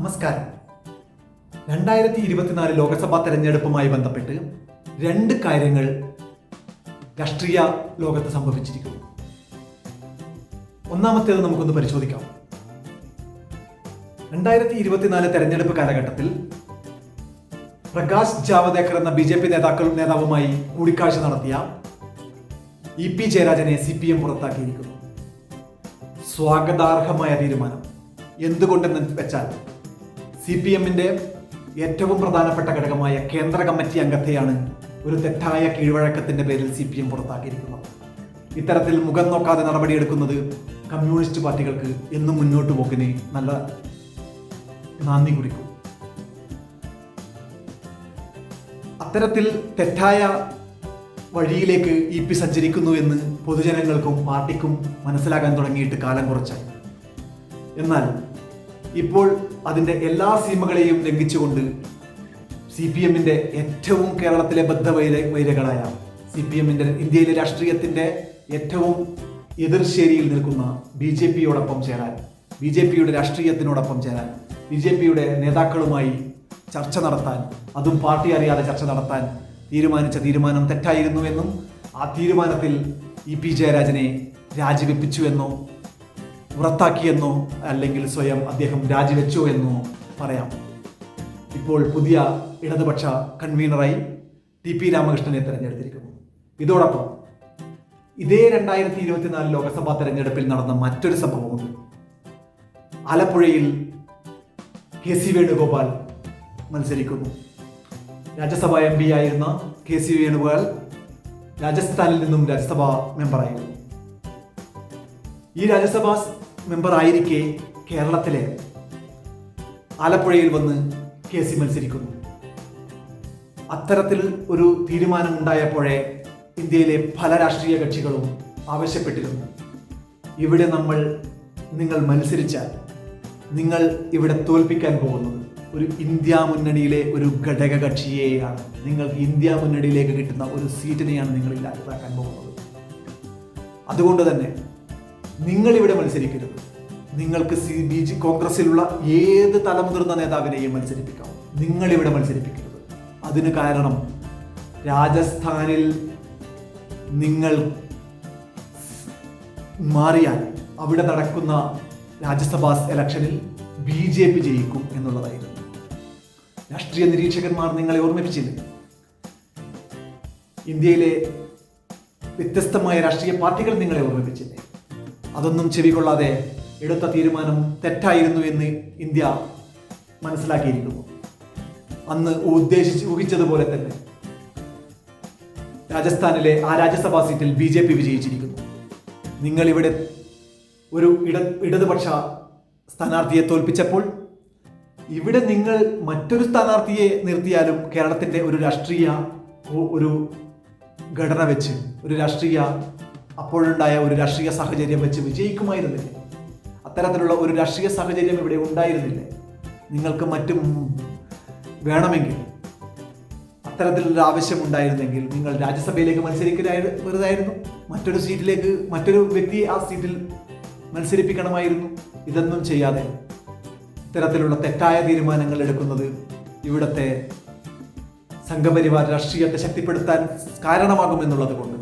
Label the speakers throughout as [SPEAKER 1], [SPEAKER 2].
[SPEAKER 1] നമസ്കാരം രണ്ടായിരത്തി ഇരുപത്തിനാല് ലോക്സഭാ തെരഞ്ഞെടുപ്പുമായി ബന്ധപ്പെട്ട് രണ്ട് കാര്യങ്ങൾ രാഷ്ട്രീയ ലോകത്ത് സംഭവിച്ചിരിക്കുന്നു ഒന്നാമത്തേത് നമുക്കൊന്ന് പരിശോധിക്കാം രണ്ടായിരത്തി ഇരുപത്തിനാല് തെരഞ്ഞെടുപ്പ് കാലഘട്ടത്തിൽ പ്രകാശ് ജാവദേക്കർ എന്ന ബി ജെ പി നേതാക്കൾ നേതാവുമായി കൂടിക്കാഴ്ച നടത്തിയ ഇ പി ജയരാജനെ സി പി എം പുറത്താക്കിയിരിക്കുന്നു സ്വാഗതാർഹമായ തീരുമാനം എന്തുകൊണ്ടെന്ന് വെച്ചാൽ സി പി എമ്മിൻ്റെ ഏറ്റവും പ്രധാനപ്പെട്ട ഘടകമായ കേന്ദ്ര കമ്മിറ്റി അംഗത്തെയാണ് ഒരു തെറ്റായ കീഴ്വഴക്കത്തിൻ്റെ പേരിൽ സി പി എം പുറത്താക്കിയിരിക്കുന്നത് ഇത്തരത്തിൽ മുഖം നോക്കാതെ നടപടിയെടുക്കുന്നത് കമ്മ്യൂണിസ്റ്റ് പാർട്ടികൾക്ക് എന്നും മുന്നോട്ട് പോക്കിനെ നല്ല നന്ദി കുറിക്കും അത്തരത്തിൽ തെറ്റായ വഴിയിലേക്ക് ഇ പി സഞ്ചരിക്കുന്നു എന്ന് പൊതുജനങ്ങൾക്കും പാർട്ടിക്കും മനസ്സിലാക്കാൻ തുടങ്ങിയിട്ട് കാലം കുറച്ചായി എന്നാൽ ഇപ്പോൾ അതിൻ്റെ എല്ലാ സീമകളെയും ലംഘിച്ചുകൊണ്ട് സി പി എമ്മിൻ്റെ ഏറ്റവും കേരളത്തിലെ ബദ്ധ വൈര വൈരകളായ സി പി എമ്മിൻ്റെ ഇന്ത്യയിലെ രാഷ്ട്രീയത്തിൻ്റെ ഏറ്റവും എതിർശേരിയിൽ നിൽക്കുന്ന ബി ജെ പിയോടൊപ്പം ചേരാൻ ബി ജെ പിയുടെ രാഷ്ട്രീയത്തിനോടൊപ്പം ചേരാൻ ബി ജെ പിയുടെ നേതാക്കളുമായി ചർച്ച നടത്താൻ അതും പാർട്ടി അറിയാതെ ചർച്ച നടത്താൻ തീരുമാനിച്ച തീരുമാനം തെറ്റായിരുന്നു എന്നും ആ തീരുമാനത്തിൽ ഇ പി ജയരാജനെ രാജിവെപ്പിച്ചുവെന്നോ പുറത്താക്കിയെന്നോ അല്ലെങ്കിൽ സ്വയം അദ്ദേഹം രാജിവെച്ചോ എന്നോ പറയാം ഇപ്പോൾ പുതിയ ഇടതുപക്ഷ കൺവീനറായി ടി പി രാമകൃഷ്ണനെ തെരഞ്ഞെടുത്തിരിക്കുന്നു ഇതോടൊപ്പം ഇതേ രണ്ടായിരത്തി ഇരുപത്തിനാല് ലോക്സഭാ തെരഞ്ഞെടുപ്പിൽ നടന്ന മറ്റൊരു സംഭവമുണ്ട് ആലപ്പുഴയിൽ കെ സി വേണുഗോപാൽ മത്സരിക്കുന്നു രാജ്യസഭാ എം പി ആയിരുന്ന കെ സി വേണുഗോപാൽ രാജസ്ഥാനിൽ നിന്നും രാജ്യസഭാ മെമ്പറായിരുന്നു ഈ രാജ്യസഭാ മെമ്പർ ആയിരിക്കെ കേരളത്തിലെ ആലപ്പുഴയിൽ വന്ന് കെ സി മത്സരിക്കുന്നു അത്തരത്തിൽ ഒരു തീരുമാനം ഉണ്ടായപ്പോഴേ ഇന്ത്യയിലെ പല രാഷ്ട്രീയ കക്ഷികളും ആവശ്യപ്പെട്ടിരുന്നു ഇവിടെ നമ്മൾ നിങ്ങൾ മത്സരിച്ചാൽ നിങ്ങൾ ഇവിടെ തോൽപ്പിക്കാൻ പോകുന്നത് ഒരു ഇന്ത്യ മുന്നണിയിലെ ഒരു ഘടക കക്ഷിയെയാണ് നിങ്ങൾക്ക് ഇന്ത്യ മുന്നണിയിലേക്ക് കിട്ടുന്ന ഒരു സീറ്റിനെയാണ് നിങ്ങൾ ഇല്ലാതാക്കാൻ പോകുന്നത് അതുകൊണ്ട് തന്നെ നിങ്ങളിവിടെ മത്സരിക്കരുത് നിങ്ങൾക്ക് സി ബി ജി കോൺഗ്രസിലുള്ള ഏത് തലമുതിർന്ന നേതാവിനെയും മത്സരിപ്പിക്കാം നിങ്ങളിവിടെ മത്സരിപ്പിക്കരുത് അതിന് കാരണം രാജസ്ഥാനിൽ നിങ്ങൾ മാറിയാൽ അവിടെ നടക്കുന്ന രാജ്യസഭാ ഇലക്ഷനിൽ ബി ജെ പി ജയിക്കും എന്നുള്ളതായിരുന്നു രാഷ്ട്രീയ നിരീക്ഷകന്മാർ നിങ്ങളെ ഓർമ്മിപ്പിച്ചില്ല ഇന്ത്യയിലെ വ്യത്യസ്തമായ രാഷ്ട്രീയ പാർട്ടികൾ നിങ്ങളെ ഓർമ്മിപ്പിച്ചില്ലേ അതൊന്നും ചെവികൊള്ളാതെ എടുത്ത തീരുമാനം തെറ്റായിരുന്നു എന്ന് ഇന്ത്യ മനസ്സിലാക്കിയിരിക്കുന്നു അന്ന് ഉദ്ദേശിച്ച് ഊഹിച്ചതുപോലെ തന്നെ രാജസ്ഥാനിലെ ആ രാജ്യസഭാ സീറ്റിൽ ബി ജെ പി വിജയിച്ചിരിക്കുന്നു നിങ്ങളിവിടെ ഒരു ഇട ഇടതുപക്ഷ സ്ഥാനാർത്ഥിയെ തോൽപ്പിച്ചപ്പോൾ ഇവിടെ നിങ്ങൾ മറ്റൊരു സ്ഥാനാർത്ഥിയെ നിർത്തിയാലും കേരളത്തിൻ്റെ ഒരു രാഷ്ട്രീയ ഒരു ഘടന വെച്ച് ഒരു രാഷ്ട്രീയ അപ്പോഴുണ്ടായ ഒരു രാഷ്ട്രീയ സാഹചര്യം വെച്ച് വിജയിക്കുമായിരുന്നില്ല അത്തരത്തിലുള്ള ഒരു രാഷ്ട്രീയ സാഹചര്യം ഇവിടെ ഉണ്ടായിരുന്നില്ല നിങ്ങൾക്ക് മറ്റും വേണമെങ്കിൽ അത്തരത്തിലുള്ള ഉണ്ടായിരുന്നെങ്കിൽ നിങ്ങൾ രാജ്യസഭയിലേക്ക് മത്സരിക്കുന്നതായിരുന്നു മറ്റൊരു സീറ്റിലേക്ക് മറ്റൊരു വ്യക്തിയെ ആ സീറ്റിൽ മത്സരിപ്പിക്കണമായിരുന്നു ഇതൊന്നും ചെയ്യാതെ ഇത്തരത്തിലുള്ള തെറ്റായ തീരുമാനങ്ങൾ എടുക്കുന്നത് ഇവിടുത്തെ സംഘപരിവാർ രാഷ്ട്രീയത്തെ ശക്തിപ്പെടുത്താൻ കാരണമാകുമെന്നുള്ളത് കൊണ്ട്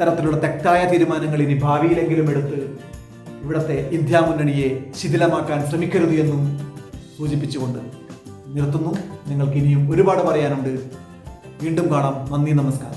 [SPEAKER 1] തരത്തിലുള്ള തെറ്റായ തീരുമാനങ്ങൾ ഇനി ഭാവിയിലെങ്കിലും എടുത്ത് ഇവിടുത്തെ ഇന്ത്യാ മുന്നണിയെ ശിഥിലമാക്കാൻ ശ്രമിക്കരുത് എന്നും സൂചിപ്പിച്ചുകൊണ്ട് നിർത്തുന്നു നിങ്ങൾക്ക് ഇനിയും ഒരുപാട് പറയാനുണ്ട് വീണ്ടും കാണാം നന്ദി നമസ്കാരം